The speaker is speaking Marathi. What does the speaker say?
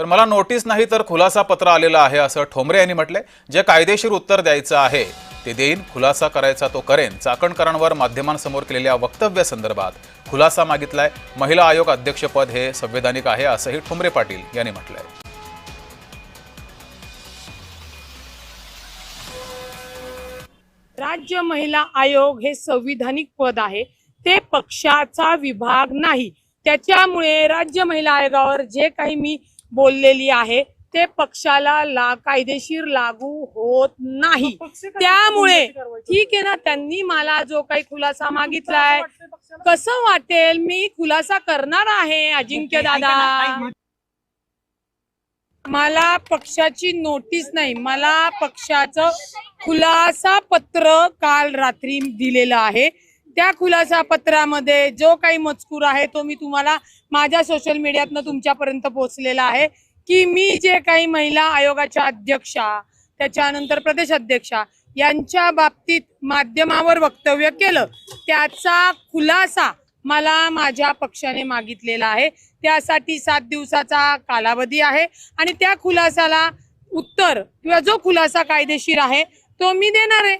तर मला नोटीस नाही तर खुलासा पत्र आलेलं आहे असं ठोंबरे यांनी म्हटलंय. जे कायदेशीर उत्तर द्यायचं आहे ते देईन. खुलासा करायचा तो करेन. चाकणकरांवर माध्यमांसमोर केलेल्या वक्तव्यासंदर्भात खुलासा मागितलाय. महिला आयोग अध्यक्षपद हे संवैधानिक आहे असंही ठोंबरे पाटील यांनी म्हटलंय. राज्य महिला आयोग हे संविधानिक पद आहे. ते पक्षाचा विभाग नाही. त्याच्यामुळे राज्य महिला आयोगावर जे काही मी बोललेली आहे. ते पक्षाला ला कायदेशीर लागू होत नाही. त्यामुळे ठीक आहे ना त्यांनी मला जो काही खुलासा मागितलाय कसं वाटेल? मी खुलासा करणार आहे अजिंक्य दादा. मला पक्षाची नोटीस नाही. मला पक्षाचं खुलासा पत्र काल रात्री दिलेलं आहे. त्या खुलासा पत्रामध्ये जो काही मजकूर आहे तो मी तुम्हाला माझ्या सोशल मीडियातनं तुमच्यापर्यंत पोहोचलेला आहे. की मी जे काही महिला आयोगाच्या अध्यक्षा त्याच्यानंतर प्रदेश अध्यक्षा यांच्या बाबतीत माध्यमावर वक्तव्य केलं त्याचा खुलासा मला माझ्या पक्षाने मागितलेला आहे. त्यासाठी सात दिवसाचा कालावधी आहे आणि त्या खुलासाला उत्तर किंवा जो खुलासा कायदेशीर आहे तो मी देणार आहे.